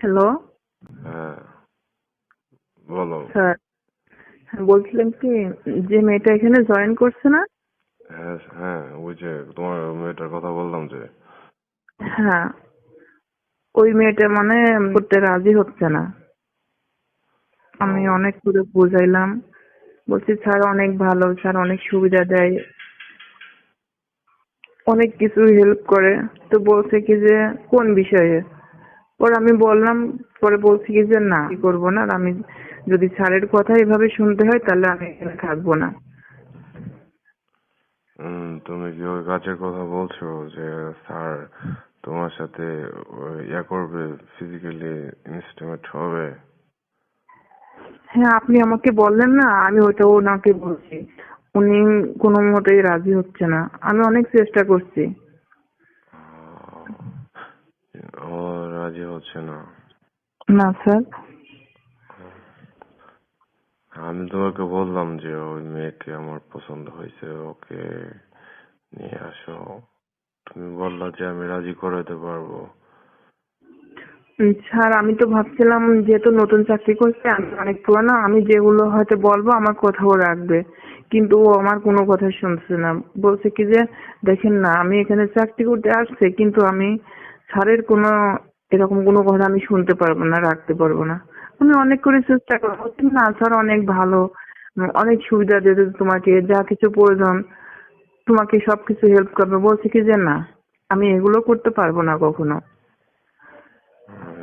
Hello হ্যাঁ বলো। Sir হ্যাঁ, বলছিলাম কি যে মেয়েটা এখানে জয়েন করছে না? হ্যাঁ হ্যাঁ ওই যে তোমার মেয়েটার কথা বললাম যে। হ্যাঁ ওই মেয়েটা মানে করতে রাজি হচ্ছে না। আমি অনেক করে বুঝাইলাম। বলছি স্যার অনেক ভালো স্যার অনেক সুবিধা দেয়। অনেক কিছু হেল্প করে। তো বলছে কি যে কোন বিষয়ে? পরে আমি বললাম পরে বলছি কি যে না কি করব না আর আমি যদি স্যারের কথা এভাবে শুনতে হয় তাহলে আমি এখানে থাকব না। তুমি কি ওই কাজের কথা বলছো যে স্যার তোমার সাথে ইয়া করবে ফিজিক্যালি ইনস্টিমেট হবে। হ্যাঁ আপনি আমাকে বললেন না আমি ওইটা ওনাকে বলছি। উনি কোনো মতেই রাজি হচ্ছে না। আমি অনেক চেষ্টা করছি। ও রাজি হচ্ছে না। না স্যার। আমি তোমাকে বললাম যে ওই মেয়েকে আমার পছন্দ হয়েছে ওকে নিয়ে আসো। তুমি বললা যে আমি রাজি করাতে পারব। স্যার আমি তো ভাবছিলাম যেহেতু নতুন চাকরি করছে আমি অনেক পুরানো আমি যেগুলো হয়তো বলব আমার কথাও রাখবে। কিন্তু ও আমার কোনো কথা শুনছে না। বলছে কি যে দেখেন না আমি এখানে চাকরি করতে আসছে কিন্তু আমি স্যারের কোনো এরকম কোনো কথা আমি শুনতে পারব না, রাখতে পারব না। আমি অনেক করে চেষ্টা করছি না, স্যার, অনেক ভালো। অনেক সুবিধা দেবে তোমাকে। যা কিছু প্রয়োজন, তোমাকে সবকিছু হেল্প করবে। বলছে কি যে, না, আমি এগুলো করতে পারব না কখনো।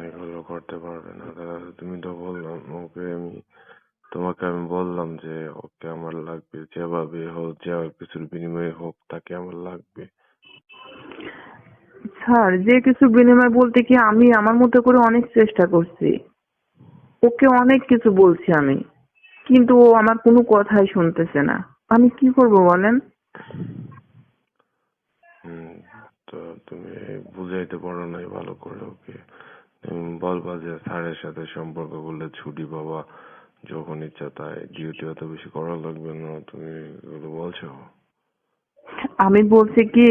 এগুলো করতে পারবে না। তাহলে তুমি তো বললাম ওকে আমি, তোমাকে আমি বললাম যে, ওকে আমার লাগবে যেভাবে হোক যা কিছুর বিনিময়ে হোক, তাকে আমার লাগবে। স্যার যে কিছু বিনিময় বলতে কি আমি আমার মতো করে অনেক চেষ্টা করছি। ওকে অনেক কিছু বলছি আমি কিন্তু ও আমার কোনো কথাই শুনতেছে না। আমি কি করব বলেন? তো তুমি বুঝাইতে পারো নাই ভালো করে ওকে। বলবা যে স্যারের সাথে সম্পর্ক করলে ছুটি পাবা যখন ইচ্ছা তাই। ডিউটি অত বেশি করা লাগবে না তুমি এগুলো বলছো। আমি বলছি কি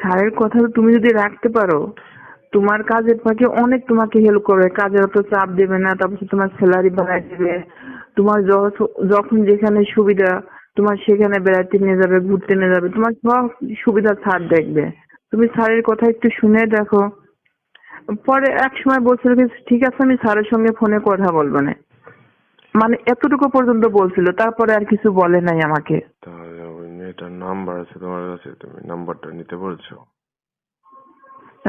স্যারের কথা তুমি যদি রাখতে পারো, তোমার কাজের ফাঁকে অনেক তোমাকে হেল্প করবে। কাজের অত চাপ দেবে না, তারপর তোমার স্যালারি বাড়ায় দেবে। তোমার যখন যেখানে সুবিধা, তোমার সেখানে বেড়াতে নিয়ে যাবে, ঘুরতে নিয়ে যাবে, তোমার সব সুবিধা স্যার দেখবে। তুমি স্যারের কথা একটু শুনে দেখো। পরে এক সময় বলছিল ঠিক আছে, আমি স্যারের সঙ্গে ফোনে কথা বলব না। মানে এতটুকু পর্যন্ত বলছিল, তারপরে আর কিছু বলে নাই আমাকে। ওই নাম্বার আছে তোমার কাছে তুমি নাম্বারটা নিতে বলছো?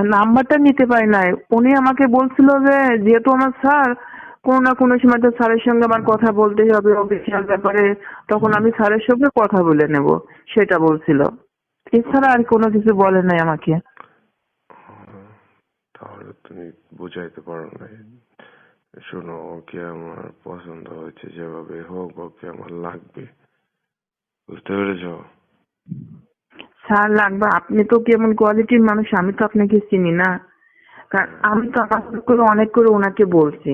নাম্বারটা নিতে পারি নাই। উনি আমাকে বলছিল যে যেহেতু আমার স্যার কোনো না কোনো সময় তো স্যারের সঙ্গে আমার কথা বলতেই হবে অফিসিয়াল ব্যাপারে। তখন আমি স্যারের সঙ্গে কথা বলে নেব সেটা বলছিল। এছাড়া আর কোনো কিছু বলে নাই আমাকে। তাহলে তুমি বুঝাইতে পারো নাই। শোনো ওকে আমার পছন্দ হয়েছে যেভাবে হোক ওকে আমার লাগবে। বুঝতে পেরেছ? স্যার লাগবে। আপনি তো কেমন কোয়ালিটির মানুষ? আমি তো আপনাকে চিনি না। কারণ আমি তো আমার করে অনেক করে ওনাকে বলছি।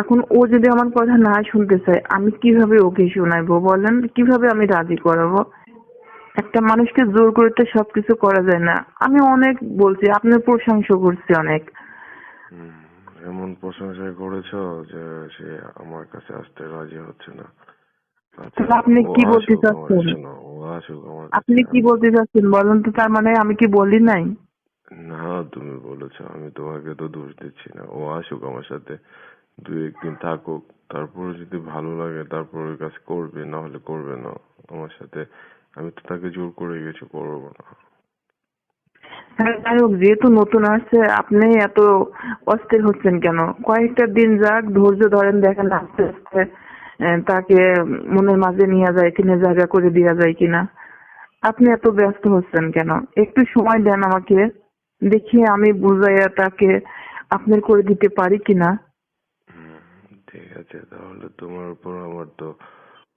এখন ও যদি আমার কথা না শুনতে চায় আমি কীভাবে ওকে শোনাবো বলেন? কীভাবে আমি রাজি করাবো? একটা মানুষকে জোর করে তো সবকিছু করা যায় না। আমি অনেক বলছি আপনার প্রশংসা করছি অনেক। এমন প্রশংসা করেছ যে সে আমার কাছে আসতে রাজি হচ্ছে না। তাহলে আপনি কি বলতে চাচ্ছেন? আপনি কি বলতে চাচ্ছেন? বলেন তো তার মানে আমি কি বলি নাই? না তুমি বলেছ আমি তোমাকে তো দোষ দিচ্ছি না। ও আসুক আমার সাথে দুই একদিন থাকুক তারপরে যদি ভালো লাগে তারপর কাজ করবে না হলে করবে না। আমার সাথে আমি তো তাকে জোর করে কিছু করব না। হ্যাঁ যাই হোক যেহেতু নতুন আসছে আপনি এত অস্থির হচ্ছেন কেন? কয়েকটা দিন যাক ধৈর্য ধরেন দেখেন আস্তে আস্তে তাকে মনের মাঝে নিয়ে যায় কিনা জায়গা করে দেওয়া যায় কিনা। আপনি এত ব্যস্ত হচ্ছেন কেন? একটু সময় দেন আমাকে দেখি আমি বুঝাইয়া তাকে আপনার করে দিতে পারি কিনা। ঠিক আছে তাহলে তোমার উপর আমার তো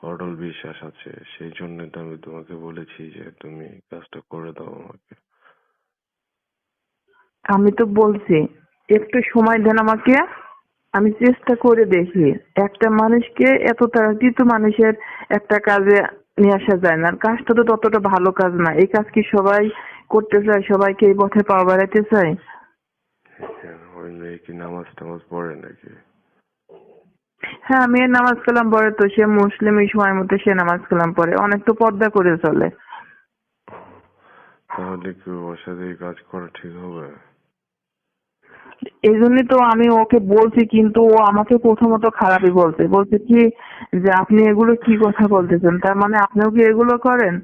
অটল বিশ্বাস আছে। সেই জন্য তো আমি তোমাকে বলেছি যে তুমি কাজটা করে দাও আমাকে। আমি তো বলছি একটু সময় দেন আমাকে। আমি চেষ্টা করে দেখি। একটা মানুষকে এত তাড়াতাড়ি তো মানুষের একটা কাজে নিয়ে আসা যায় না। আর কাজটা তো ততটা ভালো কাজ না। এই কাজ কি সবাই করতে চায়? সবাইকে এই পথে পাওয়া বেড়াইতে চায়? ওই মেয়ে কি নামাজ টামাজ পড়ে নাকি? হ্যাঁ মেয়ের নামাজ কালাম পড়ে তো। সে মুসলিম এই সময় মতো সে নামাজ কালাম পড়ে। অনেক তো পর্দা করে চলে। তাহলে কি ওর সাথে এই কাজ করা ঠিক হবে? এই জন্যই তো আমি ওকে বলছি, কিন্তু ও আমাকে প্রথমত খারাপই বলছে। বলছে কি যে আপনি এগুলো কি কথা বলতেছেন? তার মানে আপনিও কি এগুলো করেন?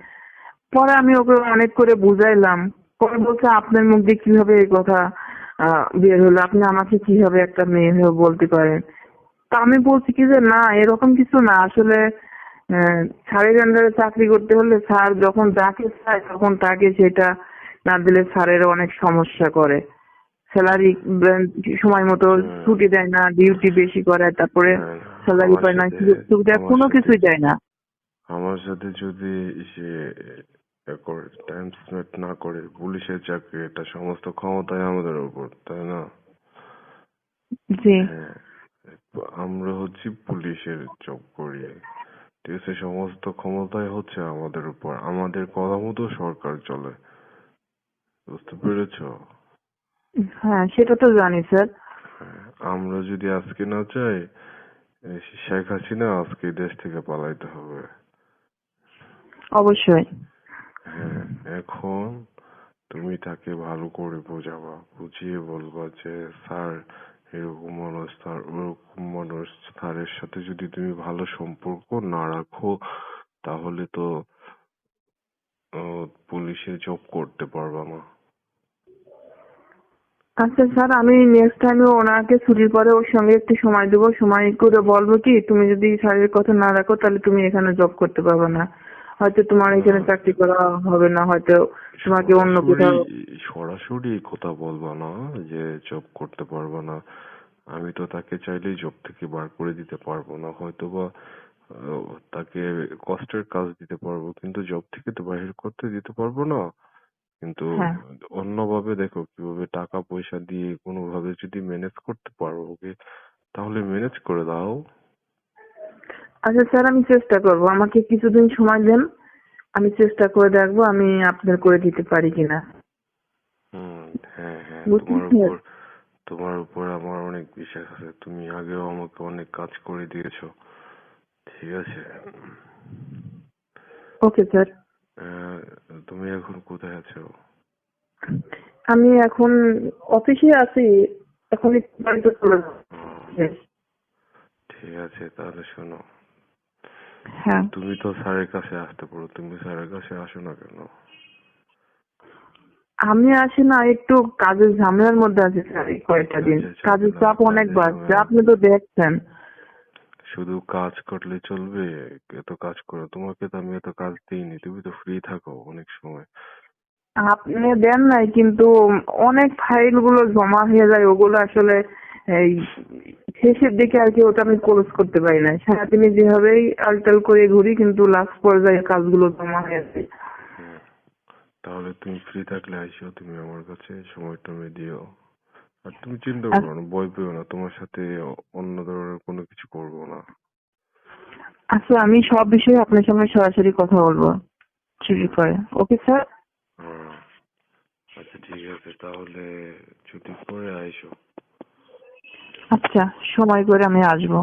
পরে আমি ওকে অনেক করে বুঝাইলাম। পরে বলছে, আপনার মুখ দিয়ে কীভাবে এই কথা বের হলো? আপনি আমাকে কীভাবে একটা মেয়ে হয়ে বলতে পারেন? তা আমি বলছি কি যে, না, এরকম কিছু না। আসলে স্যারের আন্ডারে চাকরি করতে হলে স্যার যখন যাকে চায় তখন তাকে সেটা না দিলে স্যারের অনেক সমস্যা করে। স্যালারি সময় মতো ছুটি দেয় না ডিউটি বেশি করে তারপরে স্যালারি পায় না সুবিধা আমার কোনো কিছুই দেয় না। আমার সাথে যদি সে টাইম স্পেন্ড না করে পুলিশের চাকরি এটা সমস্ত ক্ষমতাই আমাদের উপর তাই না? জি। হ্যাঁ আমরা হচ্ছি পুলিশের জব করি ঠিক আছে সমস্ত ক্ষমতাই হচ্ছে আমাদের উপর আমাদের কথা মতো সরকার চলে। বুঝতে পেরেছ? হ্যাঁ সেটা তো জানি স্যার। আমরা যদি আজকে না চাই এ, শেখ হাসিনা আজকে দেশ থেকে পালাইতে হবে। অবশ্যই। হ্যাঁ এখন তুমি তাকে ভালো করে বোঝাবা বুঝিয়ে বলবা যে স্যার এরকম মানুষ স্যার ওরকম মানুষ স্যারের সাথে যদি তুমি ভালো সম্পর্ক না রাখো তাহলে তো পুলিশে জব করতে পারবা না। আচ্ছা স্যার আমি নেক্সট টাইমে ওনাকে ছুটির পরে ওর সঙ্গে একটু সময় দেবো। সময় করে বলব কি তুমি যদি স্যারের কথা না রাখো তাহলে তুমি এখানে জব করতে পারবে না। হয়তো তোমার এখানে চাকরি করা হবে না হয়তো তোমাকে অন্য কোথাও সরাসরি- কথা বলব না যে জব করতে পারবা না। আমি তো তাকে চাইলেই জব থেকে বার করে দিতে পারব না হয়তো বা তাকে কষ্টের কাজ দিতে পারব কিন্তু জব থেকে তো বাহির করতে দিতে পারব না। কিন্তু হ্যাঁ। অন্যভাবে দেখো কীভাবে টাকা পয়সা দিয়ে কোনোভাবে যদি ম্যানেজ করতে পারো ওকে তাহলে ম্যানেজ করে দাও। আচ্ছা স্যার আমি চেষ্টা করব। আমাকে কিছুদিন সময় দেন আমি চেষ্টা করে দেখব আমি আপনার করে দিতে পারি কিনা। হুম হ্যাঁ হ্যাঁ তোমার উপর তোমার উপর আমার অনেক বিশ্বাস আছে। তুমি আগেও আমাকে অনেক কাজ করে দিয়েছ। ঠিক আছে। Okay sir. তুমি এখন কোথায় আছো? আমি এখন অফিসে আছি এখন বাড়িতে চলে ঠিক আছে তাহলে শোনো। হ্যাঁ। তুমি তো স্যারের কাছে আসতে পারো তুমি স্যারের কাছে আসো না কেন? আমি আসি না একটু কাজের ঝামেলার মধ্যে আছি স্যার কয়েকটা দিন। কাজের কাজের চাপ অনেক বাড়ছে আপনি তো দেখছেন। শুধু কাজ করলে চলবে এত কাজ করো। তোমাকে তো আমি এত কাজ দিইনি তুমি তো ফ্রি থাকো অনেক সময়। আপনি দেন নাই কিন্তু অনেক ফাইলগুলো জমা হয়ে যায় ওগুলো আসলে এই শেষের দিকে আর কি ওটা আমি ক্লোজ করতে পারি না সারাদিনে যেভাবেই আলটাল করে ঘুরি কিন্তু লাস্ট পর্যায়ে কাজগুলো জমা হয়ে যায়। তাহলে তুমি ফ্রি থাকলে আইসো তুমি আমার কাছে সময় টমে দিও। আর তুমি চিন্তা। করো না ভয় পেও না তোমার সাথে অন্য ধরনের কোনো কিছু করব না। আচ্ছা আমি সব বিষয়ে আপনার সঙ্গে সরাসরি কথা বলব ছুটির পরে ওকে স্যার আচ্ছা ঠিক আছে তাহলে ছুটি পরে আইসো। আচ্ছা সময় করে আমি আসব।